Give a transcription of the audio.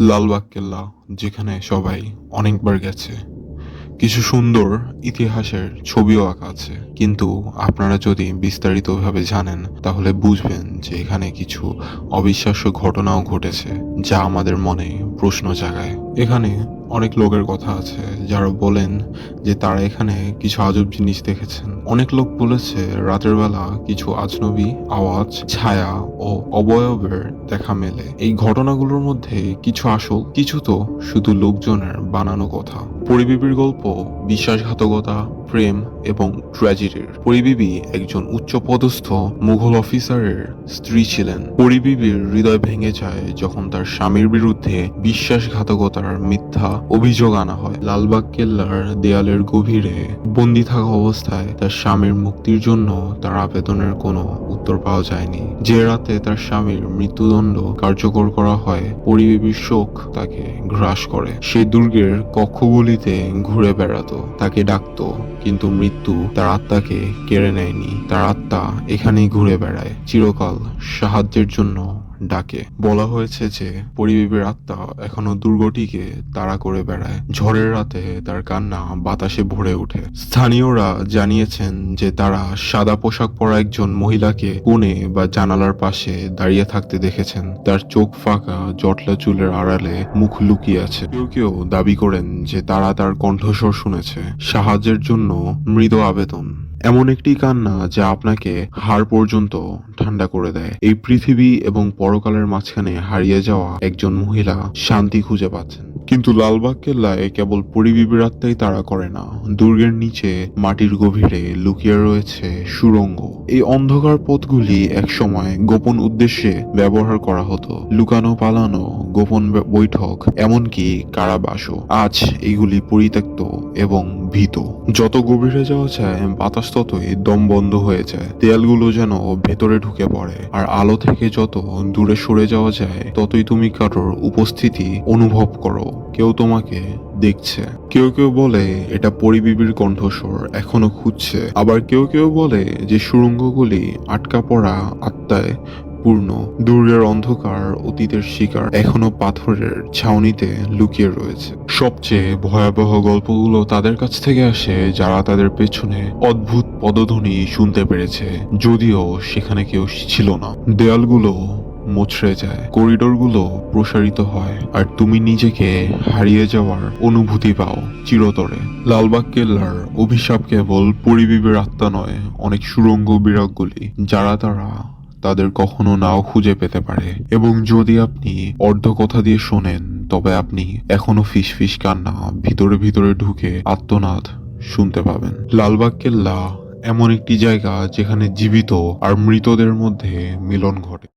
লালবাগ কেল্লা যেখানে সবাই অনেকবার গেছে। কিছু সুন্দর ইতিহাসের ছবিও আঁকা আছে। কিন্তু আপনারা যদি বিস্তারিতভাবে জানেন, তাহলে বুঝবেন যে এখানে কিছু অবিশ্বাস্য ঘটনাও ঘটেছে, যা আমাদের মনে প্রশ্ন জাগায়। এখানে অনেক লোকের কথা আছে, যারা বলেন যে তারা এখানে কিছু আজব জিনিস দেখেছেন। অনেক লোক বলেছে রাতের বেলা কিছু আজনবী আওয়াজ, ছায়া ও অবয়বের দেখা মেলে। এই ঘটনাগুলোর মধ্যে কিছু আসল, কিছু তো শুধু লোকজনের বানানো কথা। পরিবিবির গল্প, বিশ্বাসঘাতকতা প্রেম এবং ট্র্যাজেডির। পরিবিবি একজন উচ্চপদস্থ মুঘল অফিসারের স্ত্রী ছিলেন। পরিবিবির হৃদয় ভেঙে যায় যখন তার স্বামীর বিরুদ্ধে বিশ্বাসঘাতকতার মিথ্যা অভিযোগ আনা হয়। লালবাগ কেল্লার দেয়ালের গভীরে বন্দি থাকা অবস্থায় তার স্বামীর মুক্তির জন্য তার আবেদনের কোনো উত্তর পাওয়া যায়নি। যে রাতে তার স্বামীর মৃত্যুদণ্ড কার্যকর করা হয়, পরিবেবীর শোক তাকে গ্রাস করে। সে দুর্গের কক্ষগুলিতে ঘুরে বেড়াতো, তাকে ডাকতো কিন্তু মৃত্যু তার আত্মাকে কেড়ে নেয়নি। তার আত্মা এখানেই ঘুরে বেড়ায়। চিরকাল সাহায্যের জন্য ডাকে। বলা হয়েছে যে পরিবেবের আত্মা এখনও দুর্গটিকে তাড়া করে বেড়ায়। ঝড়ের রাতে তার কান্না বাতাসে ভরে ওঠে। স্থানীয়রা জানিয়েছেন যে, তারা সাদা পোশাক পরা একজন মহিলাকে কোণে বা জানালার পাশে দাঁড়িয়ে থাকতে দেখেছেন। তার চোখ ফাঁকা, জটলা চুলের আড়ালে মুখ লুকিয়ে আছে। কেউ কেউ দাবি করেন যে, তারা তার কণ্ঠস্বর শুনেছে। সাহায্যের জন্য মৃদ আবেদন। এমন একটি কান্না যা আপনাকে হাড় পর্যন্ত ঠান্ডা করে দেয়। এই পৃথিবী এবং পরকালের মাঝখানে হারিয়ে যাওয়া একজন মহিলা শান্তি খুঁজে পাচ্ছেন। কিন্তু লালবাগ কেল্লায় কেবল পরিবিবির আত্মাই তাড়া করে না। দুর্গের নিচে মাটির গভীরে লুকিয়ে রয়েছে সুড়ঙ্গ এই অন্ধকার পথগুলি একসময় গোপন উদ্দেশ্যে ব্যবহার করা হতো। লুকানো পালানো, গোপন বৈঠক, এমনকি কারাবাসও। আজ এইগুলি পরিত্যক্ত এবং ভীত। যত গভীরে যাওয়া যায়, বাতাস ততই দম বন্ধ হয়ে যায়। দেয়ালগুলো যেন ভেতরে ঢুকে পড়ে। আর আলো থেকে যত দূরে সরে যাওয়া যায়, ততই তুমি কারোর উপস্থিতি অনুভব করো। কেউ তোমাকে দেখছে। কেউ কেউ বলে, এটা পরিবিবির কণ্ঠস্বর, এখনও খুঁজছে। আবার কেউ কেউ বলে যে, সুড়ঙ্গগুলি আটকা পড়া আত্মায় পূর্ণ দুর্গের অন্ধকার, অতীতের শিকার, এখনও পাথরের ছাউনিতে লুকিয়ে রয়েছে। সবচেয়ে ভয়াবহ গল্পগুলো তাদের কাছ থেকে আসে, যারা তাদের পেছনে অদ্ভুত পদধ্বনি শুনতে পেরেছে, যদিও সেখানে কেউ ছিল না। দেয়ালগুলো মুচড়ে যায়, করিডোরগুলো প্রসারিত হয়, আর তুমি নিজেকে হারিয়ে যাওয়ার অনুভূতি পাও চিরতরে। লালবাগ কেল্লার অভিশাপ কেবল পরিবিবের আত্মা নয়, অনেক সুরঙ্গ বিরাগগুলি, যারা তারা তাদের কখনো নাও খুঁজে পেতে পারে। এবং যদি আপনি অর্ধ কথা দিয়ে শোনেন, তবে আপনি এখনও ফিস ফিস কান্না ভিতরে ভিতরে ঢুকে আত্মনাদ শুনতে পাবেন। লালবাগ কেল্লা এমন একটি জায়গা যেখানে জীবিত আর মৃতদের মধ্যে মিলন ঘটে।